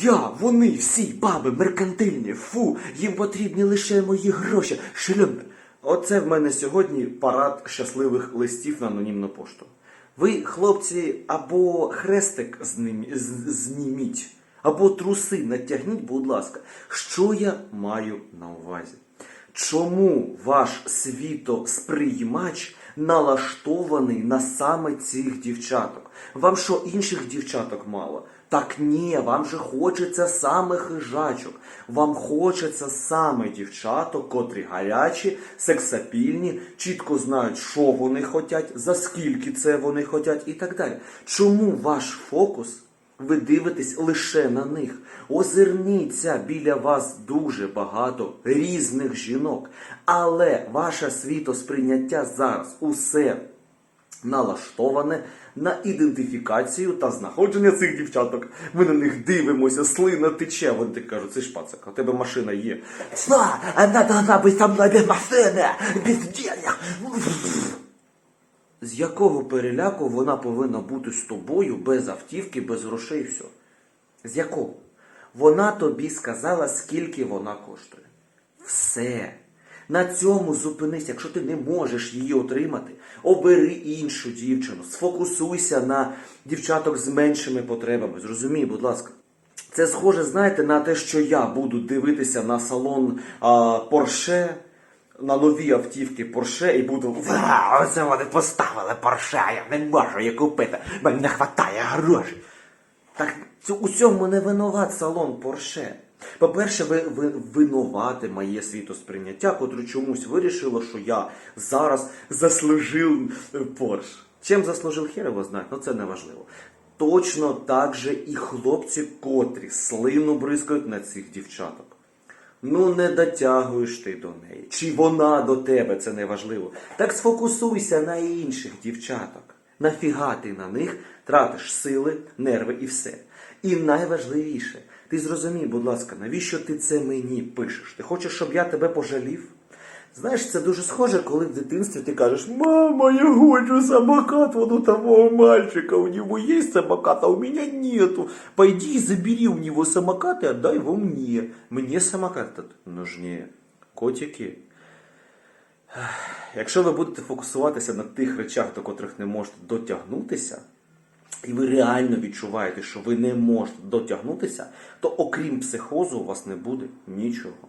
Я, вони, всі баби меркантильні, фу, їм потрібні лише мої гроші. Шлюбне. Оце в мене сьогодні парад щасливих листів на анонімну пошту. Ви, хлопці, або хрестик знімі- зніміть, або труси натягніть, будь ласка. Що я маю на увазі? Чому ваш світосприймач налаштований на саме цих дівчаток? Вам що інших дівчаток мало? Так ні, вам же хочеться саме хижачок. Вам хочеться саме дівчаток, котрі гарячі, сексапільні, чітко знають, що вони хочуть, за скільки це вони хочуть і так далі. Чому ваш фокус ви дивитесь лише на них. Озирніться біля вас дуже багато різних жінок. Але ваше світосприйняття зараз усе налаштоване на ідентифікацію та знаходження цих дівчаток. Ми на них дивимося, слина тече. Вони так кажуть, це ж пацак, у тебе машина є. Сна, она должна быть со мной без денег. З якого переляку вона повинна бути з тобою без автівки, без грошей все? З якого? Вона тобі сказала, скільки вона коштує. Все. На цьому зупинись, якщо ти не можеш її отримати, обери іншу дівчину, сфокусуйся на дівчаток з меншими потребами. Зрозумій, будь ласка. Це схоже, знаєте, на те, що я буду дивитися на салон а, Порше, на нові автівки Порше і буду. А, оце вони поставили Порше, я не можу її купити, мені не вистачає грошей. Так у цьому не винуват салон Порше. По-перше, ви, ви винувате моє світосприйняття, котре чомусь вирішило, що я зараз заслужив Порш. Чим заслужив хер його ну це не важливо. Точно так же і хлопці, котрі слину бризкають на цих дівчаток. Ну не дотягуєш ти до неї. Чи вона до тебе, це не важливо. Так сфокусуйся на інших дівчаток. Нафіга ти на них тратиш сили, нерви і все. І найважливіше, ти зрозумій, будь ласка, навіщо ти це мені пишеш? Ти хочеш, щоб я тебе пожалів? Знаєш, це дуже схоже, коли в дитинстві ти кажеш, мама, я хочу самокат, вон того мальчика, у него есть самокат, а у меня нету. Пойди и забери у него самокат и отдай его мне. Мне самокат этот нужнее. Котики. Якщо ви будете фокусуватися на тих речах, до котрих не можете дотягнутися, і ви реально відчуваєте, що ви не можете дотягнутися, то окрім психозу у вас не буде нічого.